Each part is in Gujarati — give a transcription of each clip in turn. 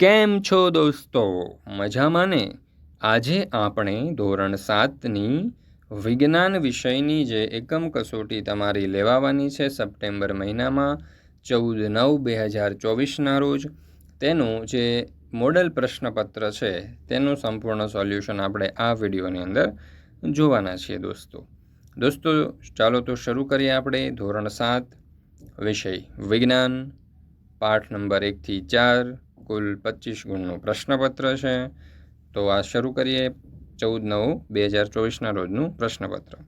કેમ છો દોસ્તો? મજામાં ને? આજે આપણે ધોરણ સાતની વિજ્ઞાન વિષયની જે એકમ કસોટી તમારી લેવાવાની છે સપ્ટેમ્બર મહિનામાં, ચૌદ નવ બે હજાર ચોવીસના રોજ. તેનું જે મોડલ પ્રશ્નપત્ર છે, તેનું સંપૂર્ણ સોલ્યુશન આપણે આ વિડીયોની અંદર જોવાના છીએ દોસ્તો. દોસ્તો, ચાલો તો શરૂ કરીએ આપણે ધોરણ સાત વિષય, વિજ્ઞાન, પાઠ નંબર એકથી ચાર. કુલ પચીસ ગુણનું પ્રશ્નપત્ર છે. તો આ શરૂ કરીએ ચૌદ નવ બે હજાર ચોવીસના રોજનું પ્રશ્નપત્ર.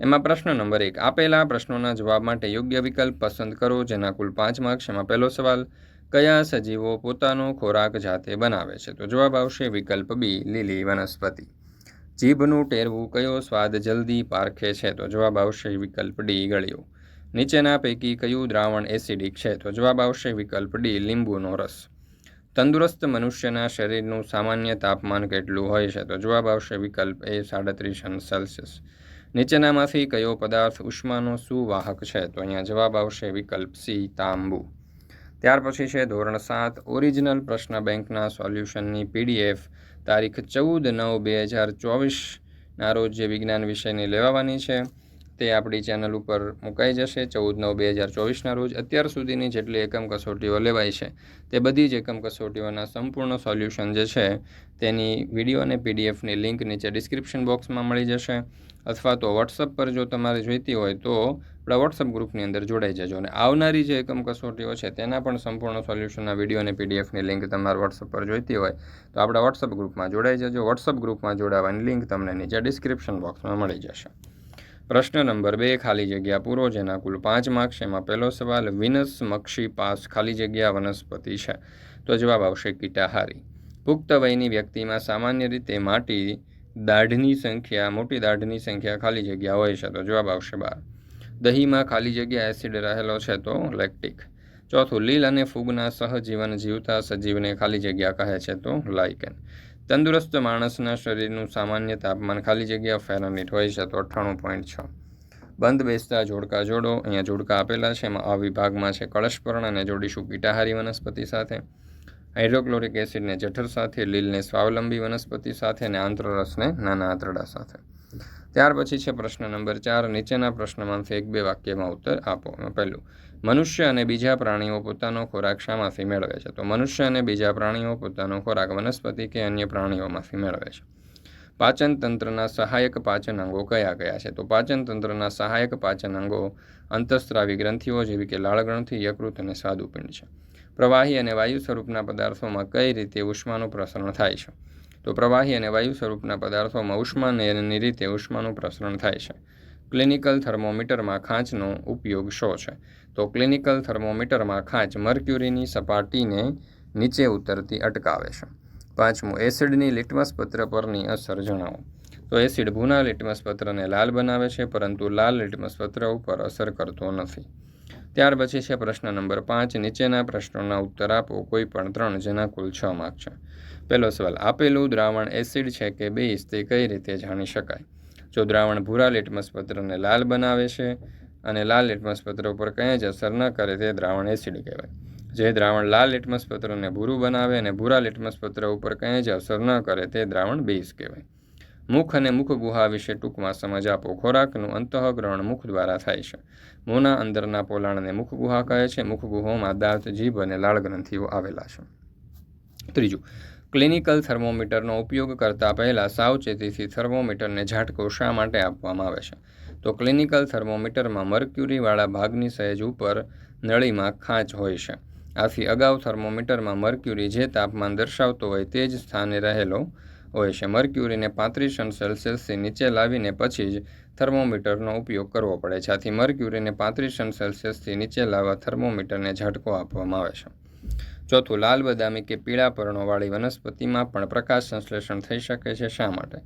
એમાં પ્રશ્ન નંબર એક, આપેલા પ્રશ્નોના જવાબ માટે યોગ્ય વિકલ્પ પસંદ કરો, જેના કુલ પાંચ માર્ક્સ. એમાં પહેલો સવાલ, કયા સજીવો પોતાનો ખોરાક જાતે બનાવે છે? તો જવાબ આવશે વિકલ્પ બી, લીલી વનસ્પતિ. જીભનું ટેરવું કયો સ્વાદ જલ્દી પારખે છે? તો જવાબ આવશે વિકલ્પ ડી, ગળ્યો. નીચેના પૈકી કયું દ્રાવણ એસિડિક છે? તો જવાબ આવશે વિકલ્પ ડી, લીંબુનો રસ. તંદુરસ્ત મનુષ્યના શરીરનું સામાન્ય તાપમાન કેટલું હોય છે? તો જવાબ આવશે વિકલ્પ એ સાડત્રીસ સેલ્સિયસ. નીચેનામાંથી કયો પદાર્થ ઉષ્માનો સુવાહક છે? તો અહીંયા જવાબ આવશે વિકલ્પ સી, તાંબુ. ત્યાર પછી છે ધોરણ સાત, ઓરિજિનલ પ્રશ્ન બેંકના સોલ્યુશનની પીડીએફ. તારીખ ચૌદ નવ બે હજાર ચોવીસના રોજ જે વિજ્ઞાન વિષયની લેવાવાની છે. તે આપણી ચેનલ ઉપર મુકાઈ જશે. ચૌદ નવ બે હજાર ચોવીસના રોજ અત્યાર સુધીની જેટલી એકમ કસોટીઓ લેવાય છે, તે બધી જ એકમ કસોટીઓના સંપૂર્ણ સોલ્યુશન જે છે, તેની વીડિયો અને પીડીએફની લિંક નીચે ડિસ્ક્રિપ્શન બોક્સમાં મળી જશે. અથવા તો વોટ્સઅપ પર જો તમારે જોઈતી હોય તો આપણા વોટ્સઅપ ગ્રુપની અંદર જોડાઈ જજો અને આવનારી જે એકમ કસોટીઓ છે, તેના પણ સંપૂર્ણ સોલ્યુશનના વીડિયો અને પીડીએફની લિંક તમારે વોટ્સઅપ પર જોઈતી હોય તો આપણા વોટ્સઅપ ગ્રુપમાં જોડાઈ જજો. વોટ્સઅપ ગ્રુપમાં જોડાવાની લિંક તમને નીચે ડિસ્ક્રિપ્શન બોક્સમાં મળી જશે. પ્રશ્ન નંબર બે, ખાલી જગ્યા પૂરો જેના કુલ પાંચ માર્ક્સ એમાં પહેલો સવાલ, વિનસ મક્ષી પાસ ખાલી જગ્યા વનસ્પતિ છે? તો જવાબ આવશે કીટાહારી. પુખ્ત વયની વ્યક્તિમાં સામાન્ય રીતે માટી દાઢની સંખ્યા, મોટી દાઢની સંખ્યા ખાલી જગ્યા હોય છે. તો જવાબ આવશે બાર. દહીંમાં ખાલી જગ્યા એસિડ રહેલો છે તો લેક્ટિક ચોથું, લીલ અને ફૂગના સહજીવન જીવતા સજીવને ખાલી જગ્યા કહે છે તો લાઇકેન તંદુરસ્ત માણસના શરીરનું સામાન્ય તાપમાન ખાલી જગ્યા ફેરામીટ હોય છે તો અઠ્ઠાણું પોઈન્ટ છ. બંધ બેસતા જોડકા જોડો, અહીંયા જોડકા આપેલા છે, એમાં આ વિભાગમાં છે કળશપર્ણ અને જોડીશું કીટાહારી વનસ્પતિ સાથે, હાઇડ્રોક્લોરિક એસિડને જઠર સાથે, લીલને સ્વાવલંબી વનસ્પતિ સાથે અને આંતરરસને નાના આંતરડા સાથે. ત્યાર પછી છે પ્રશ્ન નંબર ચાર. નીચેના પ્રશ્નમાંથી એક બે વાક્યમાં ઉત્તર આપો. પહેલું, મનુષ્ય અને બીજા પ્રાણીઓ પોતાનો ખોરાક શામાંથી મેળવે છે? તો મનુષ્ય અને બીજા પ્રાણીઓ પોતાનો ખોરાક વનસ્પતિ કે અન્ય પ્રાણીઓમાંથી મેળવે છે. પાચન તંત્રના સહાયક પાચન અંગો કયા કયા છે? તો પાચન તંત્રના સહાયક પાચન અંગો અંતઃસ્ત્રાવી ગ્રંથિઓ જેવી કે લાળ યકૃત અને સ્વાદુપિંડ છે. પ્રવાહી અને વાયુ સ્વરૂપના પદાર્થોમાં કઈ રીતે ઉષ્માનું પ્રસરણ થાય છે? તો પ્રવાહી અને વાયુ સ્વરૂપના પદાર્થોમાં ઉષ્માનયનની રીતે ઉષ્માનું પ્રસરણ થાય છે. ક્લિનિકલ થર્મોમીટરમાં ખાંચનો ઉપયોગ શો છે? તો ક્લિનિકલ થર્મોમીટરમાં ખાંચ મર્ક્યુરીની સપાટીને નીચે ઉતરતી અટકાવે છે. પાંચમું, એસિડની લિટમસ પત્ર પરની અસર જણાવો. તો એસિડ ભૂના લિટમસ પત્રને લાલ બનાવે છે, પરંતુ લાલ લિટમસ પત્ર ઉપર અસર કરતો નથી. ત્યાર પછી છે પ્રશ્ન નંબર પાંચ. નીચેના પ્રશ્નોના ઉત્તર આપો. કોઈ પણ ત્રણ જેના કુલ છ માર્ક છે. પહેલો સવાલ, આપેલું દ્રાવણ એસિડ છે કે બેઝ તે કઈ રીતે જાણી શકાય? જો દ્રાવણ ભૂરા લિટમસ પત્રને લાલ બનાવે છે અને લાલ લિટમસ પત્ર ઉપર કંઈ જ અસર ન કરે તે દ્રાવણ એસિડ કહેવાય. જે દ્રાવણ લાલ લિટમસ પત્રને ભૂરું બનાવે અને ભૂરા લિટમસ પત્ર ઉપર કંઈ જ અસર ન કરે તે દ્રાવણ બેઝ કહેવાય. મુખ અને મુખ ગુહા વિશે ટૂંકમાં સમજ આપો. ખોરાકનું અંતઃગ્રહણ મુખ દ્વારા થાય છે. મોંના અંદરના પોલાણને મુખ ગુહા કહે છે. મુખ ગુહોમાં દાંત, જીભ અને લાળ ગ્રંથિઓ આવેલા છે. ત્રીજું, ક્લિનિકલ થર્મોમીટરનો ઉપયોગ કરતા પહેલાં સાવચેતીથી થર્મોમીટરને ઝાટકો શા માટે આપવામાં આવે છે? તો ક્લિનિકલ થર્મોમીટરમાં મર્ક્યુરીવાળા ભાગની સહેજ ઉપર નળીમાં ખાંચ હોય છે. આથી અગાઉ થર્મોમીટરમાં મર્ક્યુરી જે તાપમાન દર્શાવતો હોય તે જ સ્થાને રહેલો હોય છે. મર્ક્યુરીને પાંત્રીસ સેલ્સિયસથી નીચે લાવીને પછી જ થર્મોમીટરનો ઉપયોગ કરવો પડે છે. આથી મર્ક્યુરીને પાંત્રીસ સેલ્સિયસથી નીચે લાવવા થર્મોમીટરને ઝટકો આપવામાં આવે છે. ચોથું લાલ બદામી કે પીળા પર્ણોવાળી વનસ્પતિમાં પણ પ્રકાશ સંશ્લેષણ થઈ શકે છે. શા માટે?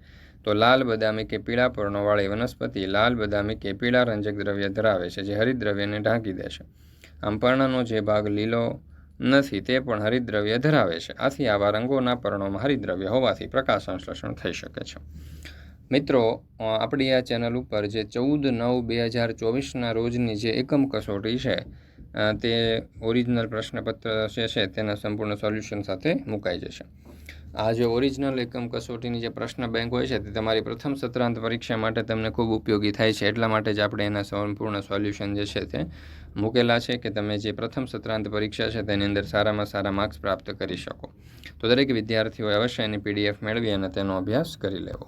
તો લાલ બદામી કે પીળા પર્ણોવાળી વનસ્પતિ લાલ બદામી કે પીળા રંજક દ્રવ્ય ધરાવે છે, જે હરિદ્રવ્યને ઢાંકી દે છે. આમ પર્ણનો જે ભાગ લીલો નથી, તે પણ હરિદ્રવ્ય ધરાવે છે. આથી આવા રંગોના પર્ણોમાં હરિદ્રવ્ય હોવાથી પ્રકાશ સંશ્લેષણ થઈ શકે છે. મિત્રો આપણી આ ચેનલ ઉપર જે ચૌદ નવ બે હજાર ચોવીસના રોજની જે એકમ કસોટી છે તે ઓરિજિનલ પ્રશ્નપત્ર જે છે, તેના સંપૂર્ણ સોલ્યુશન સાથે મુકાઈ જશે. આ જે ઓરિજિનલ એકમ કસોટીની જે પ્રશ્ન બેંક હોય છે તે તમારી પ્રથમ સત્રાંત પરીક્ષા માટે તમને ખૂબ ઉપયોગી થાય છે. એટલા માટે જ આપણે એના સંપૂર્ણ સોલ્યુશન જે છે તે મૂકેલા છે કે તમે જે પ્રથમ સત્રાંત પરીક્ષા છે તેની અંદર સારામાં સારા માર્ક્સ પ્રાપ્ત કરી શકો. તો દરેક વિદ્યાર્થીઓએ અવશ્ય એની પીડીએફ મેળવી અને તેનો અભ્યાસ કરી લેવો.